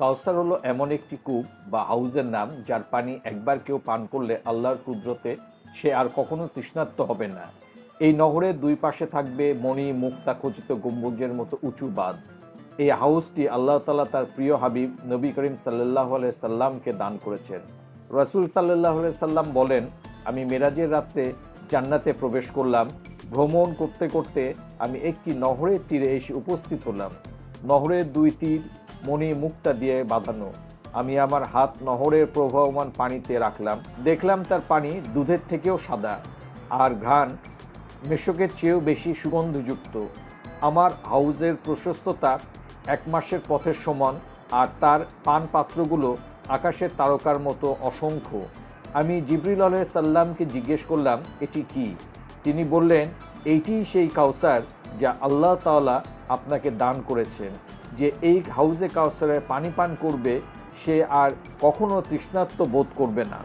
কাউসার হলো এমন একটি কূপ বা হাউজের নাম যার পানি একবার কেউ পান করলে আল্লাহর কুদরতে সে আর কখনো তৃষ্ণার্ত হবে না। এই নহরের দুই পাশে থাকবে মণি, মুক্তা খচিত গম্বুজের মতো উঁচু বাঁধ। এই হাউসটি আল্লাহ তালা তার প্রিয় হাবিব নবী করিম সাল্লাহ সাল্লামকে দান করেছেন। রসুল সাল্লাহ সাল্লাম বলেন, আমি মেরাজের রাত্রে জান্নাতে প্রবেশ করলাম। ভ্রমণ করতে করতে আমি একটি নহরের তীরে এসে উপস্থিত হলাম। নহরের দুই তীর মণি মুক্তা দিয়ে বাঁধানো। আমি আমার হাত নহরের প্রবাহমান পানিতে রাখলাম। দেখলাম তার পানি দুধের থেকেও সাদা আর ঘ্রাণ মেশকের চেয়েও বেশি সুগন্ধযুক্ত। আমার হাউজের প্রশস্ততা এক মাসের পথের সমান আর তার পান পাত্রগুলো আকাশের তারকার মতো অসংখ্য। আমি জিবরিল আলহ সাল্লামকে জিজ্ঞেস করলাম, এটি কি? তিনি বললেন, এইটিই সেই কাউসার যা আল্লাহ তাআলা আপনাকে দান করেছেন। যে এই হাউজে কাউসারে পানি পান করবে সে আর কখনো তৃষ্ণার্ত বোধ করবে না।